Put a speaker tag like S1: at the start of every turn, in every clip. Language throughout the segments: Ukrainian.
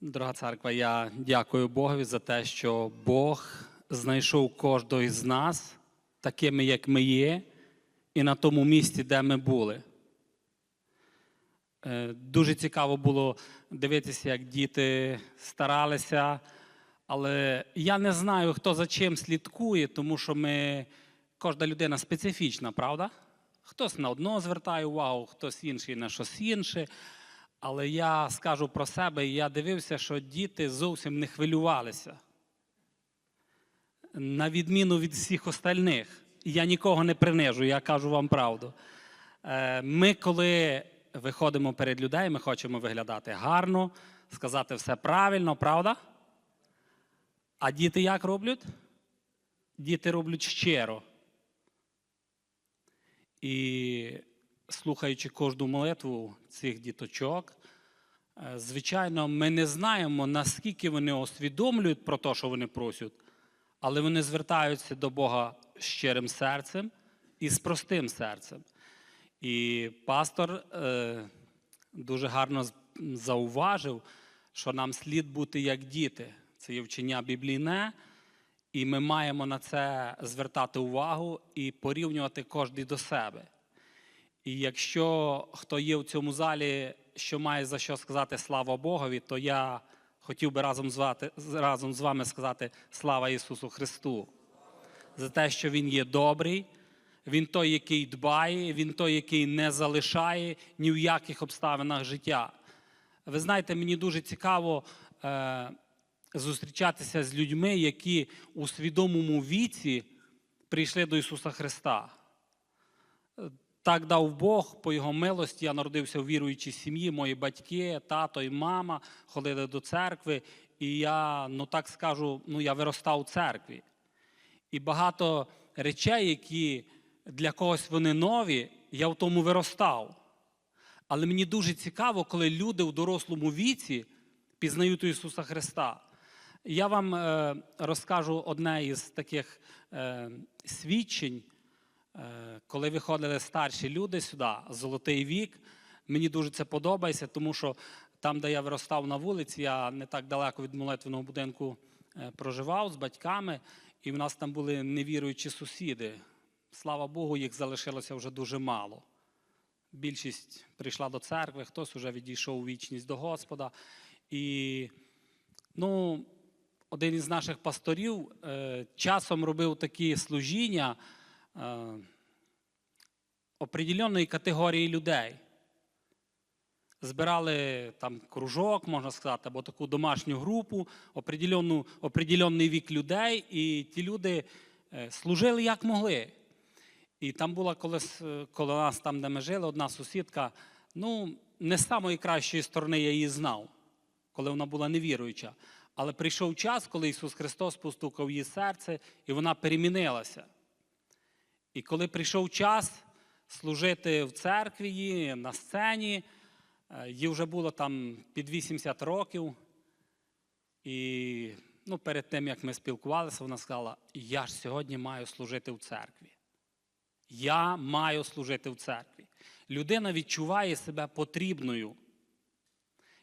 S1: Дорога церква, я дякую Богові за те, що Бог знайшов кожного із нас такими, як ми є, і на тому місці, де ми були. Е, Дуже цікаво було дивитися, як діти старалися, але я не знаю, хто за чим слідкує, тому що ми, кожна людина специфічна, правда? Хтось на одного звертає увагу, хтось інший на щось інше. Але я скажу про себе, і я дивився, що діти зовсім не хвилювалися. На відміну від всіх остальних. Я нікого не принижу, я кажу вам правду. Е, Ми, коли виходимо перед людей, ми хочемо виглядати гарно, сказати все правильно, правда? А діти як роблять? Діти роблять щиро. І слухаючи кожну молитву цих діточок, е, звичайно, ми не знаємо, наскільки вони усвідомлюють про те, що вони просять, але вони звертаються до Бога щирим серцем і з простим серцем. І пастор е, дуже гарно зауважив, що нам слід бути як діти. Це є вчення біблійне, і ми маємо на це звертати увагу і порівнювати кожен до себе. І якщо хто є в цьому залі, що має за що сказати слава Богові, то я хотів би разом з, разом з вами сказати слава Ісусу Христу за те, що Він є добрий, Він той, який дбає, Він той, який не залишає ні в яких обставинах життя. Ви знаєте, мені дуже цікаво е, зустрічатися з людьми, які у свідомому віці прийшли до Ісуса Христа. Так дав Бог по його милості. Я народився в віруючій сім'ї. Мої батьки, тато і мама ходили до церкви. І я, ну так скажу, ну я виростав у церкві. І багато речей, які для когось вони нові, я в тому виростав. Але мені дуже цікаво, коли люди в дорослому віці пізнають Ісуса Христа. Я вам е, розкажу одне із таких е, свідчень. Е, Коли виходили старші люди сюди, золотий вік, мені дуже це подобається, тому що там, де я виростав на вулиці, я не так далеко від молитвеного будинку е, проживав з батьками, і в нас там були невіруючі сусіди. Слава Богу, їх залишилося вже дуже мало. Більшість прийшла до церкви, хтось вже відійшов у вічність до Господа. І ну, один із наших пасторів е, часом робив такі служіння определеної категорії людей. Збирали там кружок, можна сказати, або таку домашню групу, определенний вік людей, і ті люди е, служили як могли. І там була колись, е, коло нас, там, де ми жили, одна сусідка, ну, не з самої кращої сторони я її знав, коли вона була невіруюча. Але прийшов час, коли Ісус Христос постукав її серце, і вона перемінилася. І коли прийшов час служити в церкві, її, на сцені, е, їй вже було там під 80 років. І ну, перед тим, як ми спілкувалися, вона сказала: Я ж сьогодні маю служити в церкві. Я маю служити в церкві. Людина відчуває себе потрібною.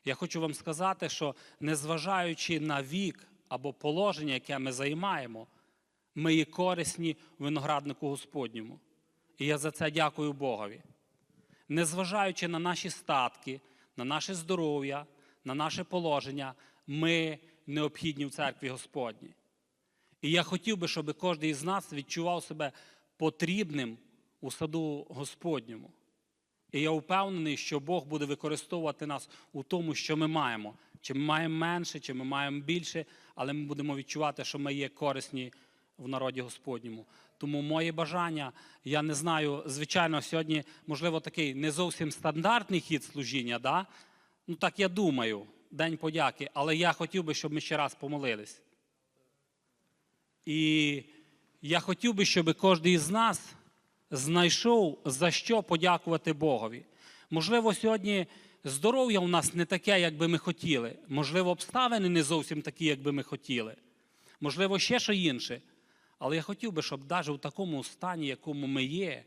S1: Я хочу вам сказати, що незважаючи на вік або положення, яке ми займаємо, ми є корисні винограднику Господньому. І я за це дякую Богові. Незважаючи на наші статки, на наше здоров'я, на наше положення, ми необхідні в церкві Господній. І я хотів би, щоб кожен із нас відчував себе потрібним у саду Господньому. І я впевнений, що Бог буде використовувати нас у тому, що ми маємо. Чи ми маємо менше, чи ми маємо більше, але ми будемо відчувати, що ми є корисні в народі Господньому. Тому моє бажання, я не знаю, звичайно, сьогодні, можливо, такий не зовсім стандартний хід служіння, да? ну так я думаю, День подяки, але я хотів би, щоб ми ще раз помолились. І я хотів би, щоб кожен із нас знайшов за що подякувати Богові. Можливо, сьогодні здоров'я у нас не таке, як би ми хотіли. Можливо, обставини не зовсім такі, як би ми хотіли. Можливо, ще що інше. Але я хотів би, щоб навіть у такому стані, якому ми є,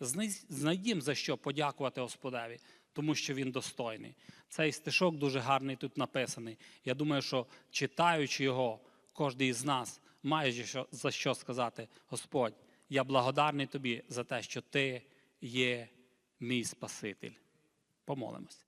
S1: знай- знайдімо за що подякувати Господеві. тому що він достойний. Цей стишок дуже гарний тут написаний. Я думаю, що читаючи його, кожен із нас має за що сказати: Господь, я благодарний тобі за те, що ти є мій Спаситель. Помолимось.